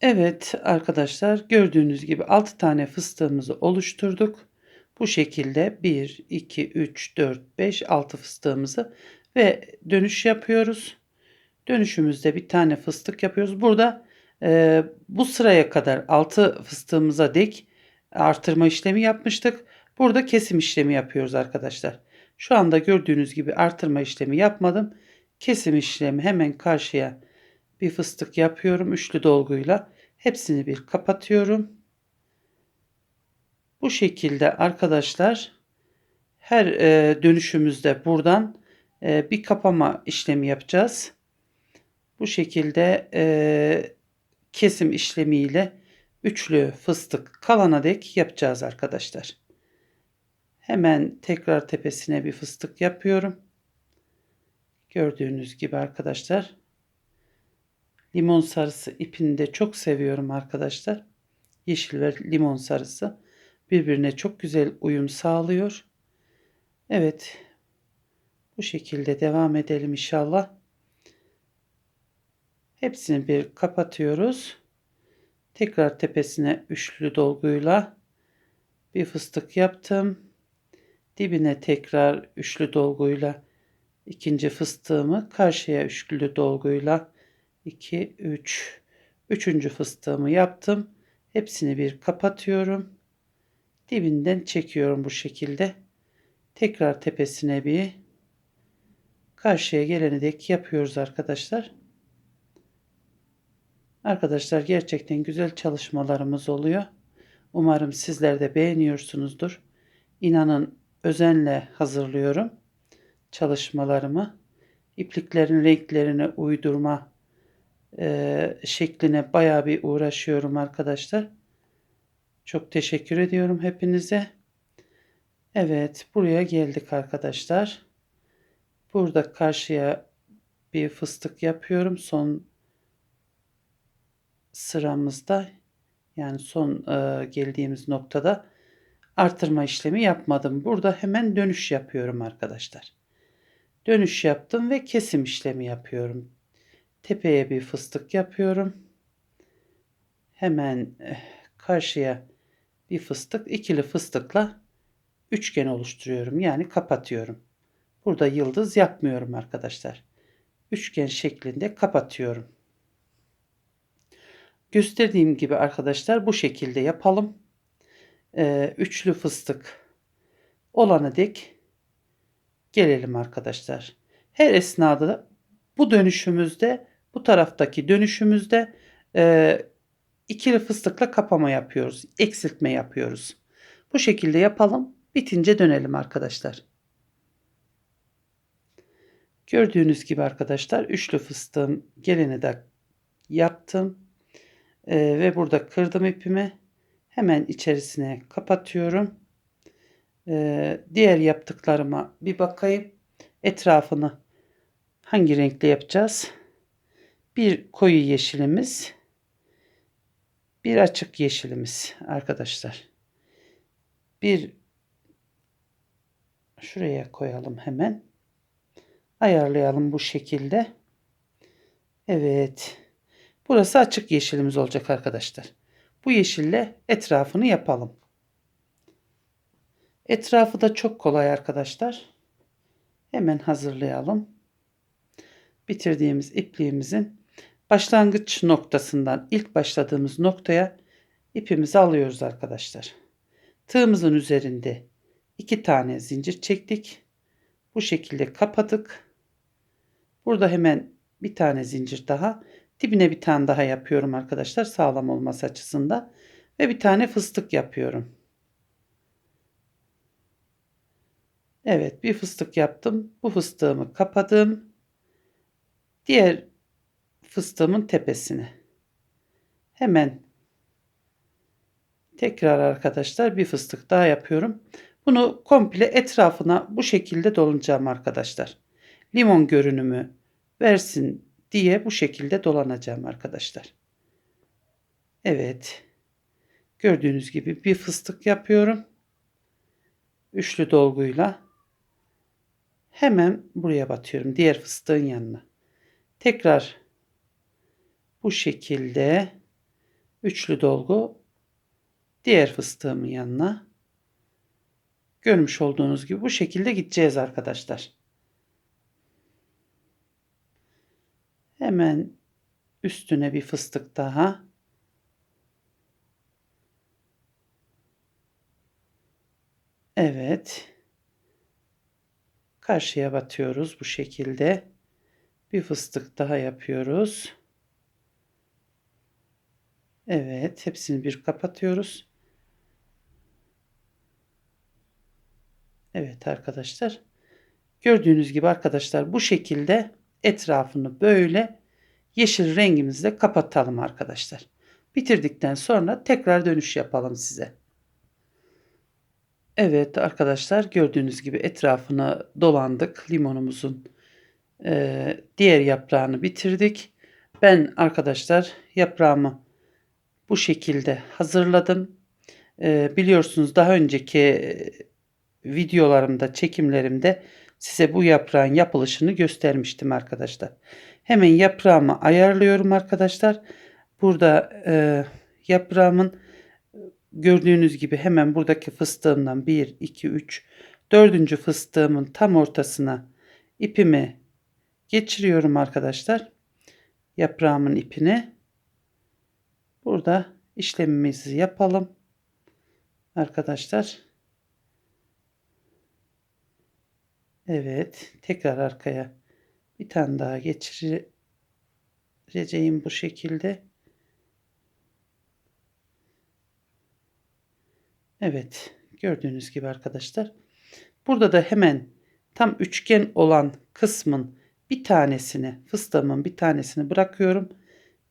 Evet arkadaşlar gördüğünüz gibi 6 tane fıstığımızı oluşturduk. Bu şekilde 1, 2, 3, 4, 5, 6 fıstığımızı ve dönüş yapıyoruz. Dönüşümüzde bir tane fıstık yapıyoruz. Burada e, bu sıraya kadar 6 fıstığımıza dek artırma işlemi yapmıştık. Burada kesim işlemi yapıyoruz arkadaşlar. Şu anda gördüğünüz gibi artırma işlemi yapmadım. Kesim işlemi hemen karşıya bir fıstık yapıyorum üçlü dolguyla. Hepsini bir kapatıyorum. Bu şekilde arkadaşlar her e, dönüşümüzde buradan e, bir kapama işlemi yapacağız. Bu şekilde e, kesim işlemiyle üçlü fıstık kalana dek yapacağız arkadaşlar. Hemen tekrar tepesine bir fıstık yapıyorum. Gördüğünüz gibi arkadaşlar. Limon sarısı ipini de çok seviyorum arkadaşlar. Yeşil ve limon sarısı birbirine çok güzel uyum sağlıyor. Evet. Bu şekilde devam edelim inşallah. Hepsini bir kapatıyoruz. Tekrar tepesine üçlü dolguyla bir fıstık yaptım. Dibine tekrar üçlü dolguyla ikinci fıstığımı karşıya üçlü dolguyla 2 3 üçüncü fıstığımı yaptım. Hepsini bir kapatıyorum. Dibinden çekiyorum bu şekilde. Tekrar tepesine bir karşıya gelene dek yapıyoruz arkadaşlar. Arkadaşlar gerçekten güzel çalışmalarımız oluyor. Umarım sizler de beğeniyorsunuzdur. İnanın özenle hazırlıyorum çalışmalarımı. İpliklerin renklerine uydurma e, şekline baya bir uğraşıyorum arkadaşlar. Çok teşekkür ediyorum hepinize. Evet buraya geldik arkadaşlar. Burada karşıya bir fıstık yapıyorum. Son sıramızda yani son e, geldiğimiz noktada artırma işlemi yapmadım. Burada hemen dönüş yapıyorum arkadaşlar. Dönüş yaptım ve kesim işlemi yapıyorum. Tepeye bir fıstık yapıyorum. Hemen eh, karşıya bir fıstık, ikili fıstıkla üçgen oluşturuyorum. Yani kapatıyorum. Burada yıldız yapmıyorum arkadaşlar. Üçgen şeklinde kapatıyorum. Gösterdiğim gibi arkadaşlar bu şekilde yapalım. Ee, üçlü fıstık olana dek gelelim arkadaşlar. Her esnada bu dönüşümüzde bu taraftaki dönüşümüzde e, ikili fıstıkla kapama yapıyoruz. Eksiltme yapıyoruz. Bu şekilde yapalım. Bitince dönelim arkadaşlar. Gördüğünüz gibi arkadaşlar üçlü fıstığım geleni de yaptım. E, ve burada kırdım ipimi. Hemen içerisine kapatıyorum. E, diğer yaptıklarıma bir bakayım. Etrafını hangi renkle yapacağız? Bir koyu yeşilimiz, bir açık yeşilimiz arkadaşlar. Bir şuraya koyalım hemen. Ayarlayalım bu şekilde. Evet. Burası açık yeşilimiz olacak arkadaşlar. Bu yeşille etrafını yapalım. Etrafı da çok kolay arkadaşlar. Hemen hazırlayalım. Bitirdiğimiz ipliğimizin başlangıç noktasından ilk başladığımız noktaya ipimizi alıyoruz arkadaşlar. Tığımızın üzerinde iki tane zincir çektik. Bu şekilde kapadık. Burada hemen bir tane zincir daha. Dibine bir tane daha yapıyorum arkadaşlar sağlam olması açısından. Ve bir tane fıstık yapıyorum. Evet bir fıstık yaptım. Bu fıstığımı kapadım. Diğer fıstığımın tepesine. Hemen tekrar arkadaşlar bir fıstık daha yapıyorum. Bunu komple etrafına bu şekilde dolanacağım arkadaşlar. Limon görünümü versin diye bu şekilde dolanacağım arkadaşlar. Evet. Gördüğünüz gibi bir fıstık yapıyorum. Üçlü dolguyla hemen buraya batıyorum diğer fıstığın yanına. Tekrar bu şekilde Üçlü dolgu diğer fıstığımın yanına. Görmüş olduğunuz gibi bu şekilde gideceğiz arkadaşlar. Hemen üstüne bir fıstık daha. Evet. Karşıya batıyoruz bu şekilde. Bir fıstık daha yapıyoruz. Evet, hepsini bir kapatıyoruz. Evet arkadaşlar. Gördüğünüz gibi arkadaşlar bu şekilde etrafını böyle yeşil rengimizle kapatalım arkadaşlar. Bitirdikten sonra tekrar dönüş yapalım size. Evet arkadaşlar gördüğünüz gibi etrafını dolandık. Limonumuzun e, diğer yaprağını bitirdik. Ben arkadaşlar yaprağımı bu şekilde hazırladım. E, biliyorsunuz daha önceki videolarımda, çekimlerimde size bu yaprağın yapılışını göstermiştim arkadaşlar. Hemen yaprağımı ayarlıyorum arkadaşlar. Burada e, yaprağımın gördüğünüz gibi hemen buradaki fıstığımdan 1, 2, 3, dördüncü fıstığımın tam ortasına ipimi geçiriyorum arkadaşlar. Yaprağımın ipini. Burada işlemimizi yapalım. Arkadaşlar. Evet. Tekrar arkaya bir tane daha geçireceğim bu şekilde. Evet. Gördüğünüz gibi arkadaşlar. Burada da hemen tam üçgen olan kısmın bir tanesini fıstığımın bir tanesini bırakıyorum.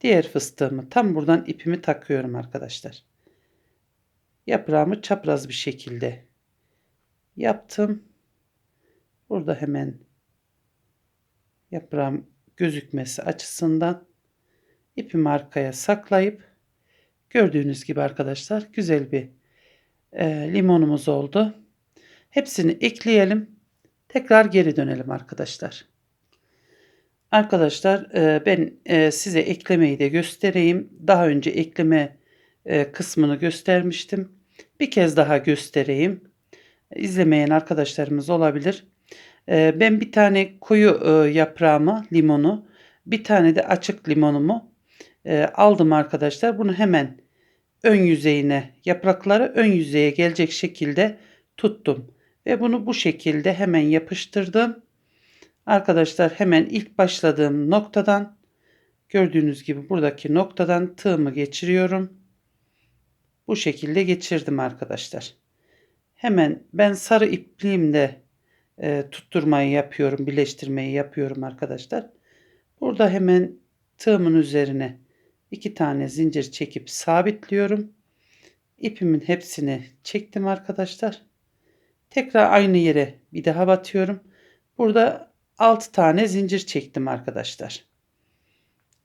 Diğer fıstığımı tam buradan ipimi takıyorum arkadaşlar. Yaprağımı çapraz bir şekilde yaptım. Burada hemen yaprağım gözükmesi açısından ipimi arkaya saklayıp gördüğünüz gibi arkadaşlar güzel bir e, limonumuz oldu. Hepsini ekleyelim. Tekrar geri dönelim arkadaşlar. Arkadaşlar e, ben e, size eklemeyi de göstereyim. Daha önce ekleme e, kısmını göstermiştim. Bir kez daha göstereyim. İzlemeyen arkadaşlarımız olabilir. Ben bir tane koyu yaprağımı, limonu, bir tane de açık limonumu aldım arkadaşlar. Bunu hemen ön yüzeyine, yaprakları ön yüzeye gelecek şekilde tuttum. Ve bunu bu şekilde hemen yapıştırdım. Arkadaşlar hemen ilk başladığım noktadan gördüğünüz gibi buradaki noktadan tığımı geçiriyorum. Bu şekilde geçirdim arkadaşlar. Hemen ben sarı ipliğimle e, tutturmayı yapıyorum, birleştirmeyi yapıyorum arkadaşlar. Burada hemen tığımın üzerine iki tane zincir çekip sabitliyorum. İpimin hepsini çektim arkadaşlar. Tekrar aynı yere bir daha batıyorum. Burada 6 tane zincir çektim arkadaşlar.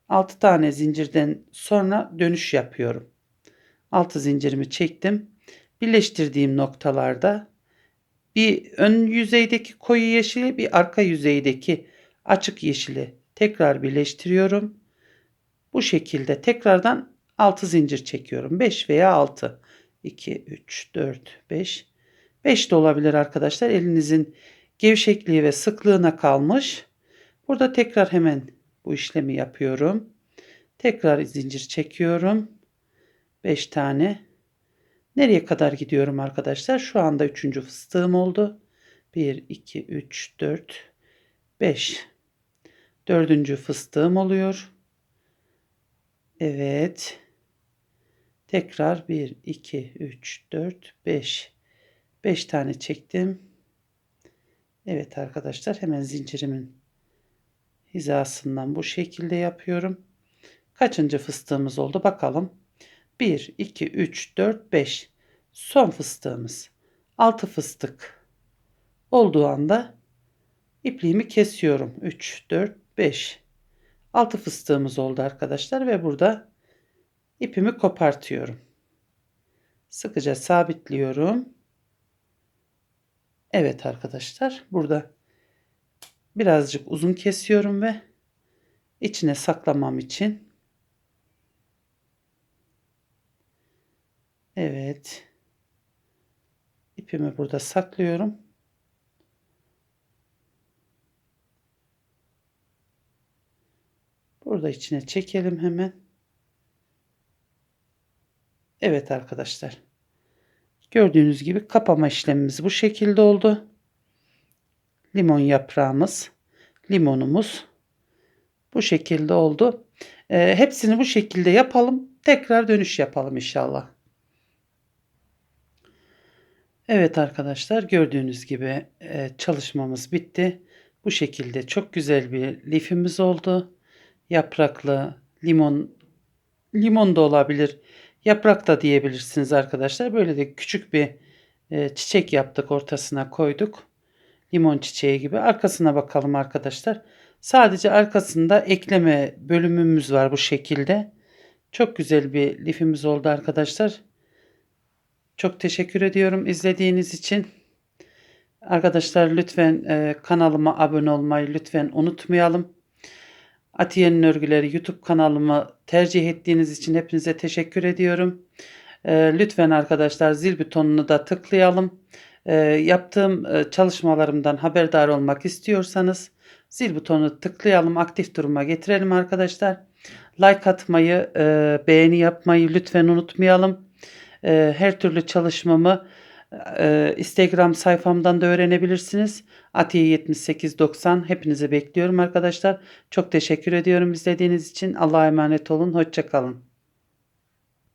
6 tane zincirden sonra dönüş yapıyorum. 6 zincirimi çektim. Birleştirdiğim noktalarda bir ön yüzeydeki koyu yeşili bir arka yüzeydeki açık yeşili tekrar birleştiriyorum. Bu şekilde tekrardan 6 zincir çekiyorum. 5 veya 6. 2, 3, 4, 5. 5 de olabilir arkadaşlar. Elinizin gevşekliği ve sıklığına kalmış. Burada tekrar hemen bu işlemi yapıyorum. Tekrar zincir çekiyorum. 5 tane. Nereye kadar gidiyorum arkadaşlar? Şu anda 3. fıstığım oldu. 1, 2, 3, 4, 5. 4. fıstığım oluyor. Evet. Tekrar 1, 2, 3, 4, 5. 5 tane çektim. Evet arkadaşlar hemen zincirimin hizasından bu şekilde yapıyorum. Kaçıncı fıstığımız oldu bakalım. 1, 2, 3, 4, 5. Son fıstığımız. 6 fıstık olduğu anda ipliğimi kesiyorum. 3, 4, 5. 6 fıstığımız oldu arkadaşlar ve burada ipimi kopartıyorum. Sıkıca sabitliyorum. Evet arkadaşlar burada birazcık uzun kesiyorum ve içine saklamam için Evet. İpimi burada saklıyorum. Burada içine çekelim hemen. Evet arkadaşlar. Gördüğünüz gibi kapama işlemimiz bu şekilde oldu. Limon yaprağımız, limonumuz bu şekilde oldu. Ee, hepsini bu şekilde yapalım. Tekrar dönüş yapalım inşallah. Evet arkadaşlar gördüğünüz gibi e, çalışmamız bitti. Bu şekilde çok güzel bir lifimiz oldu. Yapraklı, limon, limon da olabilir. Yaprak da diyebilirsiniz arkadaşlar. Böyle de küçük bir e, çiçek yaptık ortasına koyduk. Limon çiçeği gibi. Arkasına bakalım arkadaşlar. Sadece arkasında ekleme bölümümüz var bu şekilde. Çok güzel bir lifimiz oldu arkadaşlar. Çok teşekkür ediyorum izlediğiniz için. Arkadaşlar lütfen e, kanalıma abone olmayı lütfen unutmayalım. Atiye'nin örgüleri YouTube kanalımı tercih ettiğiniz için hepinize teşekkür ediyorum. E, lütfen arkadaşlar zil butonunu da tıklayalım. E, yaptığım e, çalışmalarımdan haberdar olmak istiyorsanız zil butonunu tıklayalım, aktif duruma getirelim arkadaşlar. Like atmayı, e, beğeni yapmayı lütfen unutmayalım. E, her türlü çalışmamı e, Instagram sayfamdan da öğrenebilirsiniz. Atiye 7890 hepinizi bekliyorum arkadaşlar. Çok teşekkür ediyorum izlediğiniz için. Allah'a emanet olun. Hoşçakalın.